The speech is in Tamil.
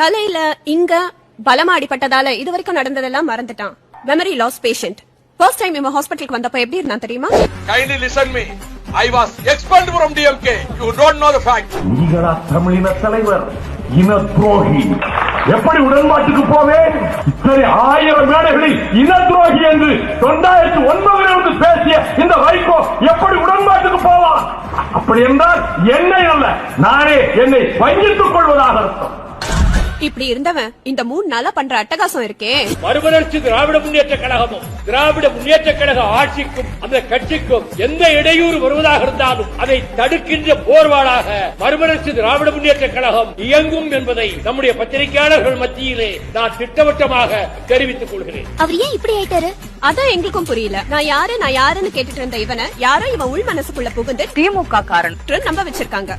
தலையில இங்க பலமா அடிபட்டதால இது வரைக்கும் நடந்ததெல்லாம் மறந்துட்டான். Memory loss patient first time இவன் ஹாஸ்பிட்டலுக்கு வந்தப்ப எப்படி இருந்தான் தெரியுமா? Kindly listen me. I was expelled from DMK. You don't know the fact. நீங்களா தமிழின தலைவர் இன துரோகி. எப்படி உடன்பாட்டுக்கு போவேன் இத்தனை ஆயிரம் மேடைகளில் இன துரோகி என்று தொண்டாயிரத்தி ஒன்பதுல இருந்து பேசிய இந்த வைகோ எப்படி உடன்பாட்டுக்கு போவான்? அப்படி என்றால் என்னை அல்ல நானே என்னை வஞ்சித்துக் கொள்வதாக அர்த்தம். இப்படி இருந்தவன் இந்த மூணு நாளா பண்ற அட்டகாசம் இருக்கே. மறுமலர்ச்சி திராவிட முன்னேற்ற கழகமும் திராவிட முன்னேற்ற கழக ஆட்சிக்கும் அந்த கட்சிக்கும் எந்த இடையூறு வருவதாக இருந்தாலும் அதை தடுக்கின்ற போர்வாளாக மறுமலர்ச்சி திராவிட முன்னேற்ற கழகம் இயங்கும் என்பதை நம்முடைய பத்திரிகையாளர்கள் மத்தியிலே நான் திட்டவட்டமாக தெரிவித்துக் கொள்கிறேன். அவர் ஏன் இப்படி ஆயிட்டாரு? அதான் எங்களுக்கும் புரியல. நான் யாரு நான் யாருன்னு கேட்டுட்டு இருந்த இவனை யாரோ இவன் உள் மனசுக்குள்ள புகுந்து திமுக காரன். நம்ப வச்சிருக்காங்க.